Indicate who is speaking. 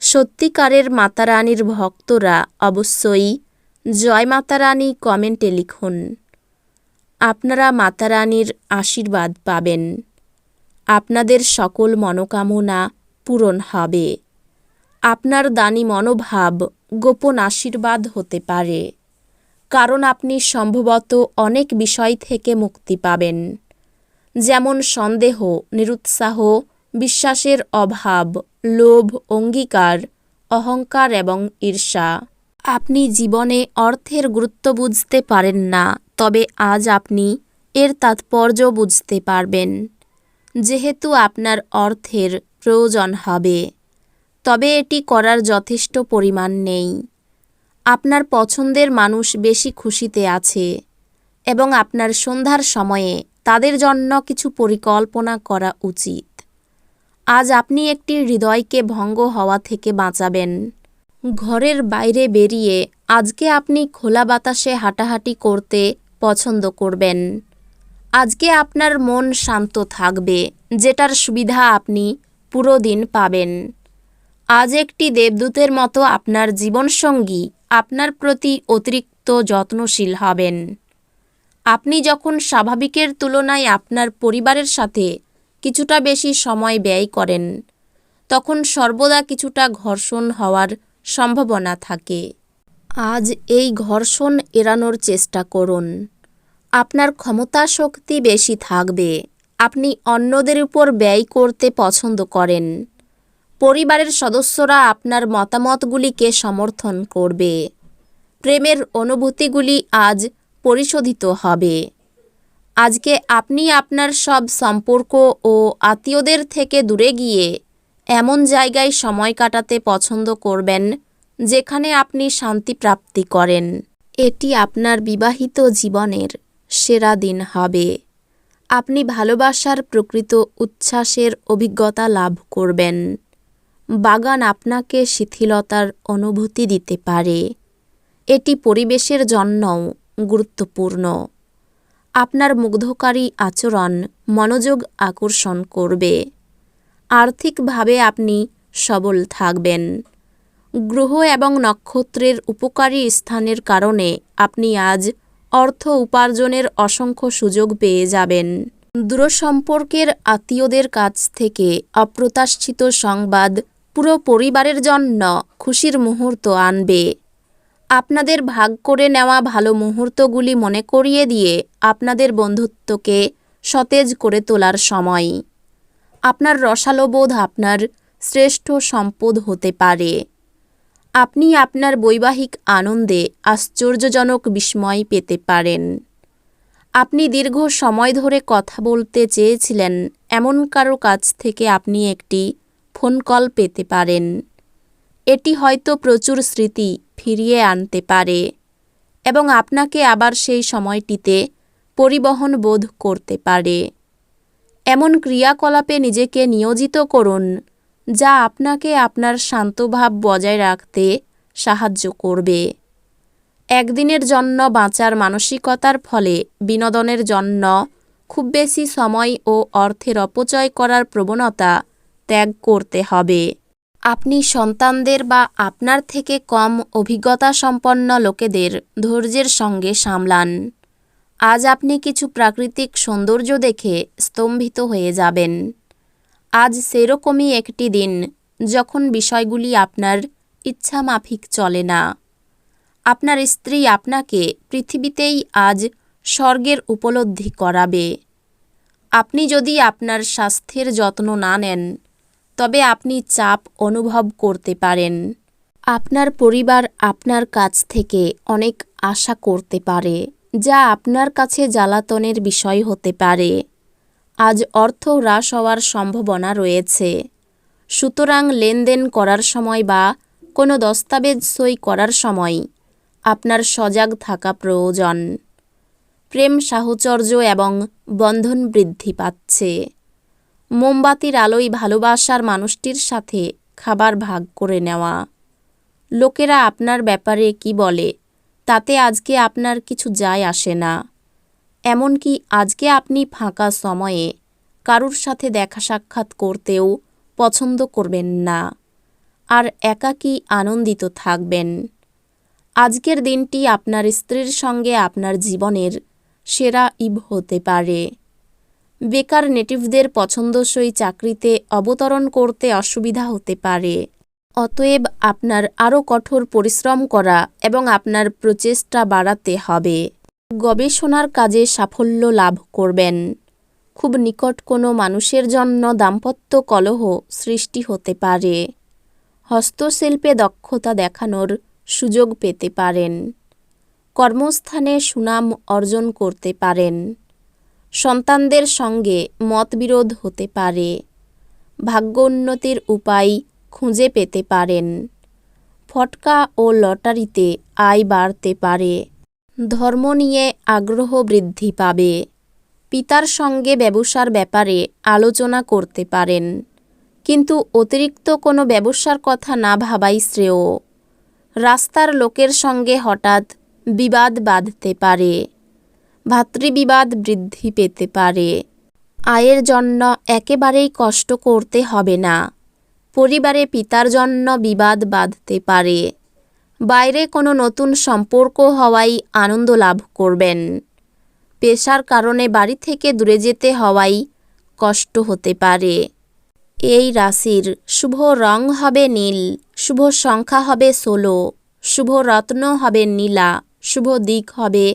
Speaker 1: সত্যিকারের মাতারানীর ভক্তরা অবশ্যই জয় মাতারানী কমেন্টে লিখুন। আপনারা মাতারানীর আশীর্বাদ পাবেন। আপনাদের সকল মনোকামনা পূরণ হবে। আপনার দানি মনোভাব গোপন আশীর্বাদ হতে পারে। কারণ আপনি সম্ভবত অনেক বিষয় থেকে মুক্তি পাবেন। যেমন সন্দেহ, নিরুৎসাহ বিশ্বাসের অভাব, লোভ, অঙ্গীকার, অহংকার এবং ঈর্ষা। আপনি জীবনে অর্থের গুরুত্ব বুঝতে পারেন না, তবে আজ আপনি এর তাৎপর্য বুঝতে পারবেন। যেহেতু আপনার অর্থের প্রয়োজন হবে, তবে এটি করার যথেষ্ট পরিমাণ নেই। আপনার পছন্দের মানুষ বেশি খুশিতে আছে এবং আপনার সন্ধ্যার সময়ে তাদের জন্য কিছু পরিকল্পনা করা উচিত। আজ আপনি একটি হৃদয়কে ভঙ্গ হওয়া থেকে বাঁচাবেন। ঘরের বাইরে বেরিয়ে আজকে আপনি খোলা বাতাসে হাঁটাহাঁটি করতে পছন্দ করবেন। আজকে আপনার মন শান্ত থাকবে, যেটার সুবিধা আপনি পুরো দিন পাবেন। আজ একটি দেবদূতের মতো আপনার জীবনসঙ্গী আপনার প্রতি অতিরিক্ত যত্নশীল হবেন। আপনি যখন স্বাভাবিকের তুলনায় আপনার পরিবারের সাথে কিছুটা বেশি সময় ব্যয় করেন। তখন সর্বদা কিছুটা ঘর্ষণ হওয়ার সম্ভাবনা থাকে। আজ এই ঘর্ষণ এড়ানোর চেষ্টা করুন। আপনার ক্ষমতা শক্তি বেশি থাকবে। আপনি অন্যদের উপর ব্যয় করতে পছন্দ করেন। পরিবারের সদস্যরা আপনার মতামতগুলিকে সমর্থন করবে। প্রেমের অনুভূতিগুলি আজ পরিশোধিত হবে। আজকে আপনি আপনার সব সম্পর্ক ও আত্মীয়দের থেকে দূরে গিয়ে এমন জায়গায় সময় কাটাতে পছন্দ করবেন যেখানে আপনি শান্তি প্রাপ্তি করেন। এটি আপনার বিবাহিত জীবনের সেরা দিন হবে। আপনি ভালোবাসার প্রকৃত উচ্ছ্বাসের অভিজ্ঞতা লাভ করবেন। বাগান আপনাকে শিথিলতার অনুভূতি দিতে পারে। এটি পরিবেশের জন্যও গুরুত্বপূর্ণ। আপনার মুগ্ধকারী আচরণ মনোযোগ আকর্ষণ করবে। আর্থিকভাবে আপনি সবল থাকবেন। গ্রহ এবং নক্ষত্রের উপকারী স্থানের কারণে আপনি আজ অর্থ উপার্জনের অসংখ্য সুযোগ পেয়ে যাবেন। দূরসম্পর্কের আত্মীয়দের কাছ থেকে অপ্রত্যাশিত সংবাদ পুরো পরিবারের জন্য খুশির মুহূর্ত আনবে। আপনাদের ভাগ করে নেওয়া ভালো মুহূর্তগুলি মনে করিয়ে দিয়ে আপনাদের বন্ধুত্বকে সতেজ করে তোলার সময়। আপনার রসালোবোধ আপনার শ্রেষ্ঠ সম্পদ হতে পারে। আপনি আপনার বৈবাহিক আনন্দে আশ্চর্যজনক বিস্ময় পেতে পারেন। আপনি দীর্ঘ সময় ধরে কথা বলতে চেয়েছিলেন, এমন কারও কাছ থেকে আপনি একটি ফোন কল পেতে পারেন। এটি হয়তো প্রচুর স্মৃতি ফিরিয়ে আনতে পারে এবং আপনাকে আবার সেই সময়টিতে পরিবহন বোধ করতে পারে। এমন ক্রিয়াকলাপে নিজেকে নিয়োজিত করুন, যা আপনাকে আপনার শান্তভাব বজায় রাখতে সাহায্য করবে। একদিনের জন্য বাঁচার মানসিকতার ফলে বিনোদনের জন্য খুব বেশি সময় ও অর্থের অপচয় করার প্রবণতা ত্যাগ করতে হবে। আপনি সন্তানদের বা আপনার থেকে কম অভিজ্ঞতা সম্পন্ন লোকেদের ধৈর্যের সঙ্গে সামলান। আজ আপনি কিছু প্রাকৃতিক সৌন্দর্য দেখে স্তম্ভিত হয়ে যাবেন। আজ সেরকমই একটি দিন যখন বিষয়গুলি আপনার ইচ্ছা মাফিক চলে না। আপনার স্ত্রী আপনাকে পৃথিবীতেই আজ স্বর্গের উপলব্ধি করাবে। আপনি যদি আপনার স্বাস্থ্যের যত্ন না নেন তবে আপনি চাপ অনুভব করতে পারেন। আপনার পরিবার আপনার কাছ থেকে অনেক আশা করতে পারে, যা আপনার কাছে জ্বালাতনের বিষয় হতে পারে। আজ অর্থ হ্রাস হওয়ার সম্ভাবনা রয়েছে। সুতরাং লেনদেন করার সময় বা কোনো দস্তাবেজ সই করার সময় আপনার সজাগ থাকা প্রয়োজন। প্রেম সাহচর্য এবং বন্ধন বৃদ্ধি পাচ্ছে। মোমবাতির আলোয় ভালোবাসার মানুষটির সাথে খাবার ভাগ করে নেওয়া। লোকেরা আপনার ব্যাপারে কি বলে, তাতে আজকে আপনার কিছু যায় আসে না। এমনকি আজকে আপনি ফাঁকা সময়ে কারুর সাথে দেখা সাক্ষাৎ করতেও পছন্দ করবেন না। আর একাকী আনন্দিত থাকবেন। আজকের দিনটি আপনার স্ত্রীর সঙ্গে আপনার জীবনের সেরা ইব হতে পারে। বেকার নেটিভদের পছন্দসই চাকরিতে অবতরণ করতে অসুবিধা হতে পারে। অতএব আপনার আরও কঠোর পরিশ্রম করা এবং আপনার প্রচেষ্টা বাড়াতে হবে। গবেষণার কাজে সাফল্য লাভ করবেন। খুব নিকট কোনো মানুষের জন্য দাম্পত্য কলহ সৃষ্টি হতে পারে। হস্তশিল্পে দক্ষতা দেখানোর সুযোগ পেতে পারেন। কর্মস্থানে সুনাম অর্জন করতে পারেন। সন্তানদের সঙ্গে মতবিরোধ হতে পারে। ভাগ্যোন্নতির উপায় খুঁজে পেতে পারেন। ফটকা ও লটারিতে আয় বাড়তে পারে। ধর্ম নিয়ে আগ্রহ বৃদ্ধি পাবে। পিতার সঙ্গে ব্যবসার ব্যাপারে আলোচনা করতে পারেন। কিন্তু অতিরিক্ত কোনো ব্যবসার কথা না ভাবাই শ্রেয়। রাস্তার লোকের সঙ্গে হঠাৎ বিবাদ বাঁধতে পারে। ভাতৃবিবাদ বৃদ্ধি পেতে পারে। আয়ের জন্য একেবারেই কষ্ট করতে হবে না। পরিবারে পিতার জন্য বিবাদ বাঁধতে পারে। বাইরে কোনো নতুন সম্পর্ক হওয়াই আনন্দ লাভ করবেন। পেশার কারণে বাড়ি থেকে দূরে যেতে হওয়াই কষ্ট হতে পারে। এই রাশির শুভ রং হবে নীল, শুভ সংখ্যা হবে ষোলো, শুভ রত্ন হবে নীলা, শুভ দিক হবে